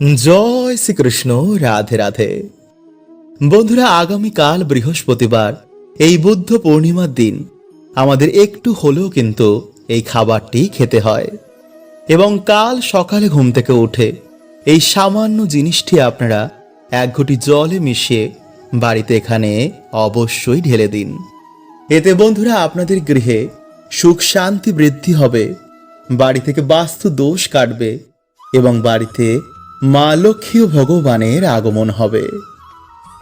জয় শ্রীকৃষ্ণ, রাধে রাধে। বন্ধুরা, আগামীকাল বৃহস্পতিবার, এই বুদ্ধ পূর্ণিমার দিন। আমাদের একটু হলেও কিন্তু এই খাবারটি খেতে হয়। এবং কাল সকালে ঘুম থেকে উঠে এই সামান্য জিনিসটি আপনারা এক ঘটি জলে মিশিয়ে বাড়িতে এখানে অবশ্যই ঢেলে দিন। এতে বন্ধুরা, আপনাদের গৃহে সুখ শান্তি বৃদ্ধি হবে, বাড়ি থেকে বাস্তু দোষ কাটবে এবং বাড়িতে মা লক্ষ্মী ও ভগবানের আগমন হবে।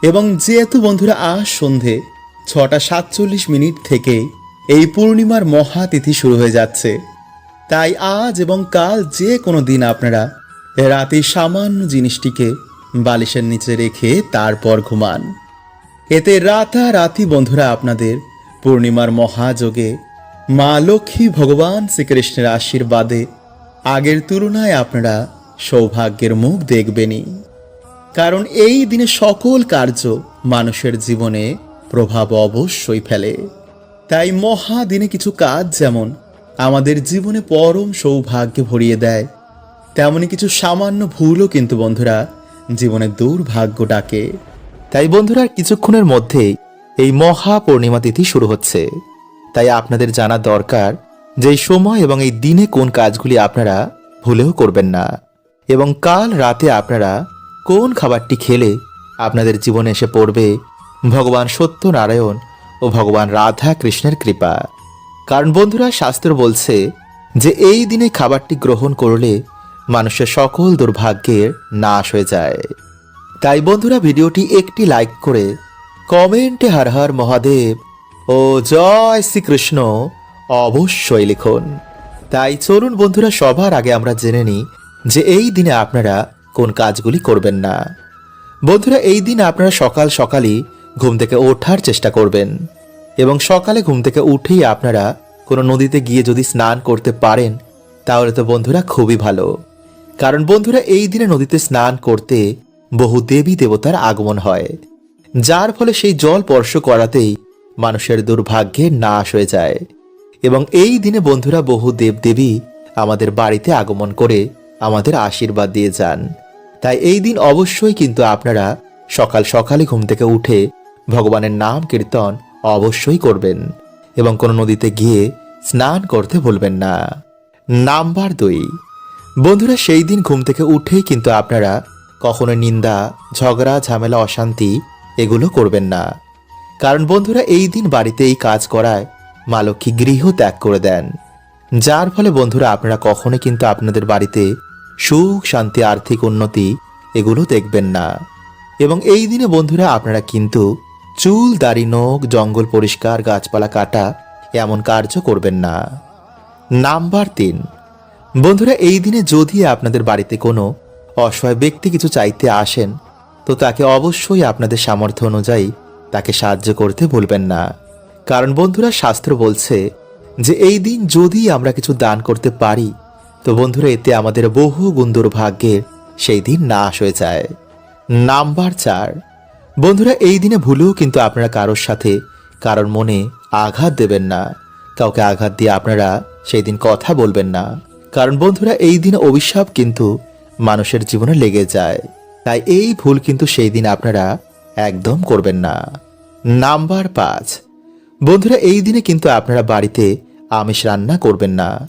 এবং যেহেতু বন্ধুরা আজ সন্ধে ছটা সাতচল্লিশ মিনিট থেকে এই পূর্ণিমার মহাতিথি শুরু হয়ে যাচ্ছে। তাই আজ এবং কাল যে কোনো দিন আপনারা রাতে সামান্য জিনিসটিকে বালিশের নিচে রেখে তারপর ঘুমান। এতে রাতারাতি বন্ধুরা আপনাদের পূর্ণিমার মহাযোগে মা লক্ষ্মী ভগবান শ্রীকৃষ্ণের আশীর্বাদে আগের তুলনায় আপনারা সৌভাগ্যের মুখ দেখবেনই কারণ এই দিনে সকল কার্য মানুষের জীবনে প্রভাব অবশ্যই ফেলে। তাই মহা দিনে কিছু কাজ যেমন আমাদের জীবনে পরম সৌভাগ্য ভরিয়ে দেয়, তেমনি কিছু সামান্য ভুলও কিন্তু বন্ধুরা জীবনে দুর্ভাগ্য ডাকে। তাই বন্ধুরা, কিছুক্ষণের মধ্যেই এই মহা পূর্ণিমা তিথি শুরু হচ্ছে। তাই আপনাদের জানা দরকার যে সময় এবং এই দিনে কোন কাজগুলি আপনারা ভুলেও করবেন না। এবং কাল রাতে আপনারা কোন খাবারটি খেলে আপনাদের জীবনে এসে পড়বে? ভগবান সত্যনারায়ণ ও ভগবান রাধা কৃষ্ণের কৃপা। কারণ বন্ধুরা, শাস্ত্র বলছে যে এই দিনে খাবারটি গ্রহণ করলে মানুষের সকল দুর্ভাগ্যের নাশ হয়ে যায়। তাই বন্ধুরা, ভিডিওটি একটি লাইক করে কমেন্টে হর হর মহাদেব ও জয় শ্রীকৃষ্ণ অবশ্যই লিখুন। তাই চলুন বন্ধুরা, সবার আগে আমরা জেনে নিই যে এই দিনে আপনারা কোন কাজগুলি করবেন না। বন্ধুরা, এই দিন আপনারা সকাল সকালই ঘুম থেকে ওঠার চেষ্টা করবেন এবং সকালে ঘুম থেকে উঠেই আপনারা কোনো নদীতে গিয়ে যদি স্নান করতে পারেন, তাহলে তো বন্ধুরা খুবই ভালো। কারণ বন্ধুরা, এই দিনে নদীতে স্নান করতে বহু দেবী দেবতার আগমন হয়, যার ফলে সেই জল স্পর্শ করাতেই মানুষের দুর্ভাগ্যের নাশ হয়ে যায়। এবং এই দিনে বন্ধুরা বহু দেবদেবী আমাদের বাড়িতে আগমন করে আমাদের আশীর্বাদ দিয়ে যান। তাই এই দিন অবশ্যই কিন্তু আপনারা সকাল সকালে ঘুম থেকে উঠে ভগবানের নাম কীর্তন অবশ্যই করবেন এবং কোনো নদীতে গিয়ে স্নান করতে ভুলবেন না। নাম্বার দুই, বন্ধুরা সেই দিন ঘুম থেকে উঠেই কিন্তু আপনারা কখনো নিন্দা, ঝগড়া, ঝামেলা, অশান্তি এগুলো করবেন না। কারণ বন্ধুরা এই দিন বাড়িতে এই কাজ করায় মা লক্ষ্মী গৃহ ত্যাগ করে দেন। যার ফলে বন্ধুরা আপনারা কখনো কিন্তু আপনাদের বাড়িতে সুখ, শান্তি, আর্থিক উন্নতি এগুলো দেখবেন না। এবং এই দিনে বন্ধুরা আপনারা কিন্তু চুল, দাড়ি, নখ, জঙ্গল পরিষ্কার, গাছপালা কাটা এমন কার্য করবেন না। নাম্বার তিন, বন্ধুরা এই দিনে যদি আপনাদের বাড়িতে কোনো অসহায় ব্যক্তি কিছু চাইতে আসেন, তো তাকে অবশ্যই আপনাদের সামর্থ্য অনুযায়ী তাকে সাহায্য করতে ভুলবেন না। কারণ বন্ধুরা শাস্ত্র বলছে যে, এই দিন যদি আমরা কিছু দান করতে পারি তো বন্ধুরা, এতে আমাদের বহু গুণ দুর্ভাগ্যের সেই দিন নাশ হয়ে যায়। নাম্বার চার। বন্ধুরা, এই দিনে ভুলেও কিন্তু আপনারা কারোর সাথে কারোর মনে আঘাত দেবেন না। কাউকে আঘাত দিয়ে আপনারা সেই দিন কথা বলবেন না। কারণ বন্ধুরা, এই দিন অভিশাপ কিন্তু মানুষের জীবনে লেগে যায়। তাই এই ভুল কিন্তু সেই দিন আপনারা একদম করবেন না। নাম্বার পাঁচ। বন্ধুরা, এই দিনে কিন্তু আপনারা বাড়িতে আমিষ রান্না করবেন না।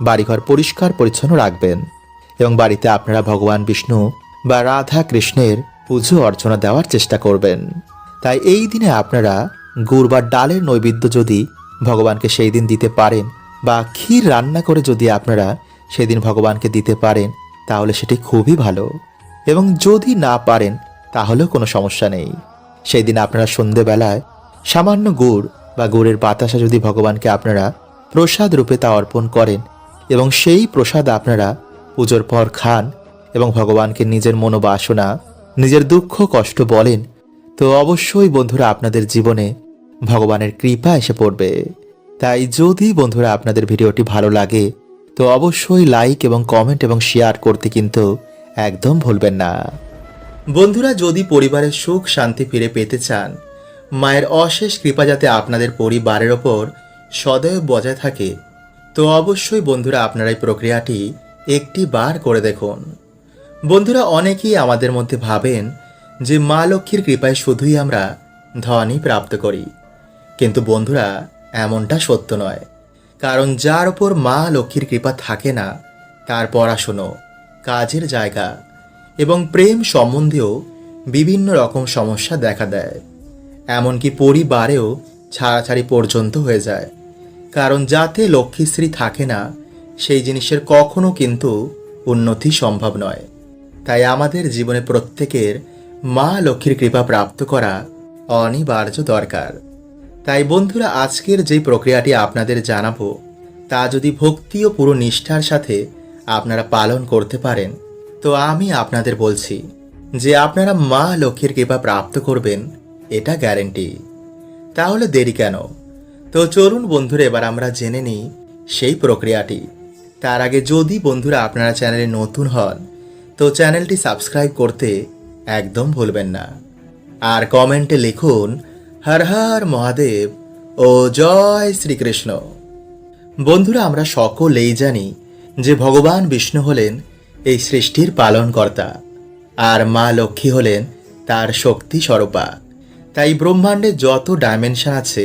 বাড়িঘর পরিষ্কার পরিচ্ছন্ন রাখবেন এবং বাড়িতে আপনারা ভগবান বিষ্ণু বা রাধা কৃষ্ণের পুজো অর্চনা দেওয়ার চেষ্টা করবেন। তাই এই দিনে আপনারা গুড় বা ডালের নৈবেদ্য যদি ভগবানকে সেই দিন দিতে পারেন বা ক্ষীর রান্না করে যদি আপনারা সেদিন ভগবানকে দিতে পারেন, তাহলে সেটি খুবই ভালো। এবং যদি না পারেন, তাহলেও কোনো সমস্যা নেই। সেই দিন আপনারা সন্ধেবেলায় সামান্য গুড় বা গুড়ের বাতাসা যদি ভগবানকে আপনারা প্রসাদ রূপে তা অর্পণ করেন এবং সেই প্রসাদ আপনারা পুজোর পর খান এবং ভগবানকে নিজের মনোবাসনা, নিজের দুঃখ, কষ্ট বলেন, তো অবশ্যই বন্ধুরা আপনাদের জীবনে ভগবানের কৃপা এসে পড়বে। তাই যদি বন্ধুরা আপনাদের ভিডিওটি ভালো লাগে, তো অবশ্যই লাইক এবং কমেন্ট এবং শেয়ার করতে কিন্তু একদম ভুলবেন না। বন্ধুরা যদি পরিবারের সুখ, শান্তি ফিরে পেতে চান, মায়ের অশেষ কৃপা যাতে আপনাদের পরিবারের ওপর সদয় বজায় থাকে তো অবশ্যই বন্ধুরা আপনারা এই প্রক্রিয়াটি একটি বার করে দেখুন। বন্ধুরা অনেকেই আমাদের মধ্যে ভাবেন যে মা লক্ষ্মীর কৃপায় শুধুই আমরা ধনই প্রাপ্ত করি। কিন্তু বন্ধুরা, এমনটা সত্য নয়। কারণ যার ওপর মা লক্ষ্মীর কৃপা থাকে না, তার পড়াশুনো, কাজের জায়গা এবং প্রেম সম্বন্ধেও বিভিন্ন রকম সমস্যা দেখা দেয়। এমনকি পরিবারেও ছাড়াছাড়ি পর্যন্ত হয়ে যায়। কারণ যাতে লক্ষ্মীশ্রী থাকে না, সেই জিনিসের কখনো কিন্তু উন্নতি সম্ভব নয়। তাই আমাদের জীবনে প্রত্যেকের মা লক্ষ্মীর কৃপা প্রাপ্ত করা অনিবার্য দরকার। তাই বন্ধুরা, আজকের যে প্রক্রিয়াটি আপনাদের জানাব, তা যদি ভক্তি ও পুরো নিষ্ঠার সাথে আপনারা পালন করতে পারেন, তো আমি আপনাদের বলছি যে আপনারা মা লক্ষ্মীর কৃপা প্রাপ্ত করবেন, এটা গ্যারেন্টি। তাহলে দেরি কেন? তো চলুন বন্ধুরা, এবার আমরা জেনে নিই সেই প্রক্রিয়াটি। তার আগে যদি বন্ধুরা আপনারা চ্যানেলে নতুন হন, তো চ্যানেলটি সাবস্ক্রাইব করতে একদম ভুলবেন না। আর কমেন্টে লিখুন, হর হর মহাদেব ও জয় শ্রীকৃষ্ণ। বন্ধুরা, আমরা সকলেই জানি যে ভগবান বিষ্ণু হলেন এই সৃষ্টির পালনকর্তা, আর মা লক্ষ্মী হলেন তার শক্তি স্বরূপা। তাই ব্রহ্মাণ্ডে যত ডাইমেনশন আছে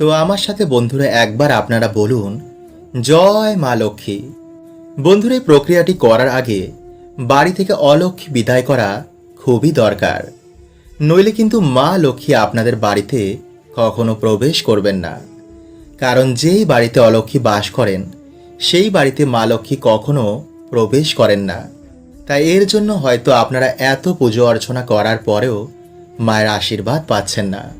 তো আমার সাথে বন্ধুরা একবার আপনারা বলুন, জয় মা লক্ষ্মী। বন্ধুরা, এই প্রক্রিয়াটি করার আগে বাড়ি থেকে অলক্ষ্মী বিদায় করা খুবই দরকার। নইলে কিন্তু মা লক্ষ্মী আপনাদের বাড়িতে কখনো প্রবেশ করবেন না। কারণ যেই বাড়িতে অলক্ষ্মী বাস করেন, সেই বাড়িতে মা লক্ষ্মী কখনো প্রবেশ করেন না। তাই এর জন্য হয়তো আপনারা এত পুজো অর্চনা করার পরেও মায়ের আশীর্বাদ পাচ্ছেন না।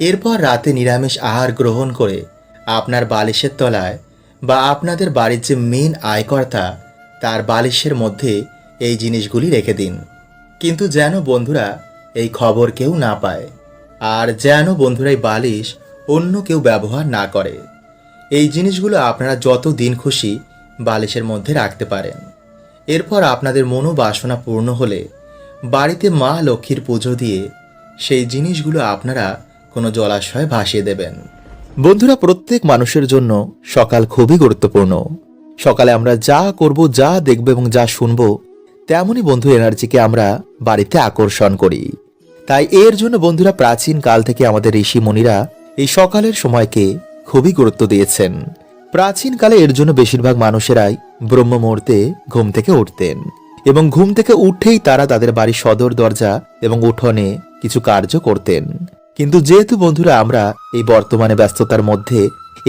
এরপর রাতে নিরামিষ আহার গ্রহণ করে আপনার বালিশের তলায় বা আপনাদের বাড়ির যে মেন আয়কর্তা, তার বালিশের মধ্যে এই জিনিসগুলি রেখে দিন। কিন্তু যেন বন্ধুরা এই খবর কেউ না পায় আর যেন বন্ধুরা এই বালিশ অন্য কেউ ব্যবহার না করে। এই জিনিসগুলো আপনারা যত দিন খুশি বালিশের মধ্যে রাখতে পারেন। এরপর আপনাদের মনোবাসনা পূর্ণ হলে বাড়িতে মা লক্ষ্মীর পুজো দিয়ে সেই জিনিসগুলো আপনারা কোনো জলাশয়ে ভাসিয়ে দেবেন। বন্ধুরা, প্রত্যেক মানুষের জন্য সকাল খুবই গুরুত্বপূর্ণ। সকালে আমরা যা করব, যা দেখব এবং যা শুনব, তেমনই বন্ধু এনার্জিকে আমরা বাড়িতে আকর্ষণ করি। তাই এর জন্য বন্ধুরা, প্রাচীন কাল থেকে আমাদের ঋষি মুনিরা এই সকালের সময়কে খুবই গুরুত্ব দিয়েছেন। প্রাচীন কালে এর জন্য বেশিরভাগ মানুষেরাই ব্রহ্ম মুহূর্তে ঘুম থেকে উঠতেন এবং ঘুম থেকে উঠেই তারা তাদের বাড়ির সদর দরজা এবং উঠোনে কিছু কার্য করতেন। কিন্তু যেহেতু বন্ধুরা আমরা এই বর্তমানে ব্যস্ততার মধ্যে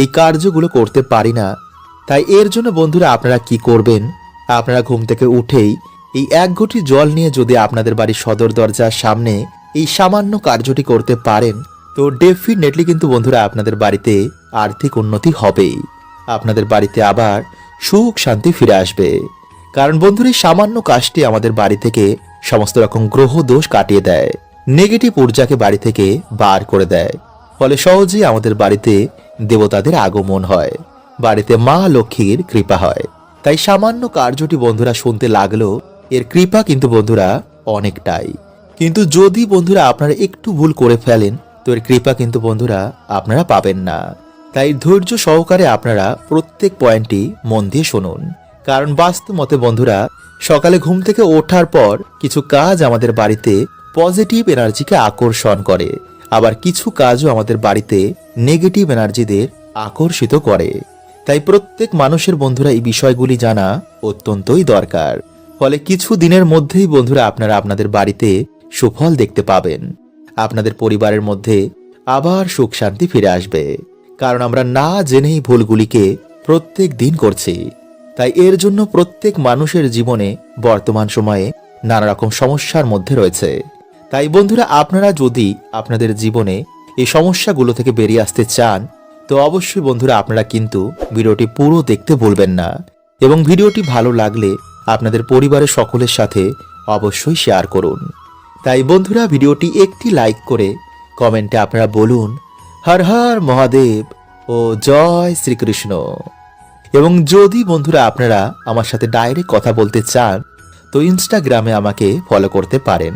এই কার্যগুলো করতে পারি না, তাই এর জন্য বন্ধুরা আপনারা কি করবেন? আপনারা ঘুম থেকে উঠেই এই এক ঘটি জল নিয়ে যদি আপনাদের বাড়ির সদর দরজার সামনে এই সামান্য কার্যটি করতে পারেন, তো ডেফিনেটলি কিন্তু বন্ধুরা আপনাদের বাড়িতে আর্থিক উন্নতি হবেই। আপনাদের বাড়িতে আবার সুখ শান্তি ফিরে আসবে। কারণ বন্ধুরা, এই সামান্য কাজটি আমাদের বাড়ি থেকে সমস্ত রকম গ্রহ দোষ কাটিয়ে দেয়। নেগেটিভ ঊর্জাকে বাড়ি থেকে বার করে দেয়। ফলে সহজেই আমাদের বাড়িতে দেবতাদের আগমন হয়। বাড়িতে মা লক্ষ্মীর কৃপা হয়। তাই সামান্য কার্যটি বন্ধুরা শুনতে লাগল, এর কৃপা কিন্তু বন্ধুরা অনেকটাই। কিন্তু যদি বন্ধুরা আপনারা একটু ভুল করে ফেলেন, তো এর কৃপা কিন্তু বন্ধুরা আপনারা পাবেন না। তাই ধৈর্য সহকারে আপনারা প্রত্যেক পয়েন্টটি মন দিয়ে শুনুন। কারণ বাস্তব মতে বন্ধুরা, সকালে ঘুম থেকে ওঠার পর কিছু কাজ আমাদের বাড়িতে পজিটিভ এনার্জিকে আকর্ষণ করে। আবার কিছু কাজও আমাদের বাড়িতে নেগেটিভ এনার্জিদের আকর্ষিত করে। তাই প্রত্যেক মানুষের বন্ধুরা এই বিষয়গুলি জানা অত্যন্তই দরকার। ফলে কিছু দিনের মধ্যেই বন্ধুরা আপনারা আপনাদের বাড়িতে সুফল দেখতে পাবেন। আপনাদের পরিবারের মধ্যে আবার সুখ শান্তি ফিরে আসবে। কারণ আমরা না জেনেই ভুলগুলিকে প্রত্যেক দিন করছি। তাই এর জন্য প্রত্যেক মানুষের জীবনে বর্তমান সময়ে নানা রকম সমস্যার মধ্যে রয়েছে। তাই বন্ধুরা, আপনারা যদি আপনাদের জীবনে এই সমস্যাগুলো থেকে বেরিয়ে আসতে চান, তো অবশ্যই বন্ধুরা, আপনারা কিন্তু ভিডিওটি পুরো দেখতে ভুলবেন না এবং ভিডিওটি ভালো লাগলে আপনাদের পরিবারের সকলের সাথে অবশ্যই শেয়ার করুন। তাই বন্ধুরা, ভিডিওটি একটি লাইক করে কমেন্টে আপনারা বলুন, হর হর মহাদেব ও জয় শ্রীকৃষ্ণ। এবং যদি বন্ধুরা, আপনারা আমার সাথে ডাইরেক্ট কথা বলতে চান, তো ইনস্টাগ্রামে আমাকে ফলো করতে পারেন।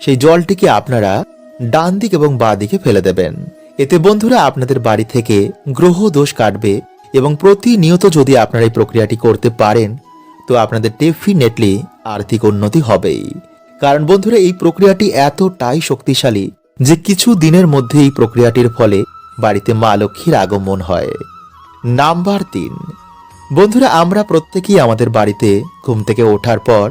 সেই জলটিকে আপনারা ডান দিক এবং বাঁ দিকে ফেলে দেবেন। এতে বন্ধুরা আপনাদের বাড়ি থেকে গ্রহ দোষ কাটবে এবং প্রতিনিয়ত যদি আপনারা এই প্রক্রিয়াটি করতে পারেন, তো আপনাদের ডেফিনেটলি আর্থিক উন্নতি হবেই। কারণ বন্ধুরা, এই প্রক্রিয়াটি এতটাই শক্তিশালী যে কিছু দিনের মধ্যে এই প্রক্রিয়াটির ফলে বাড়িতে মা লক্ষ্মীর আগমন হয়। নাম্বার তিন। বন্ধুরা, আমরা প্রত্যেকেই আমাদের বাড়িতে ঘুম থেকে ওঠার পর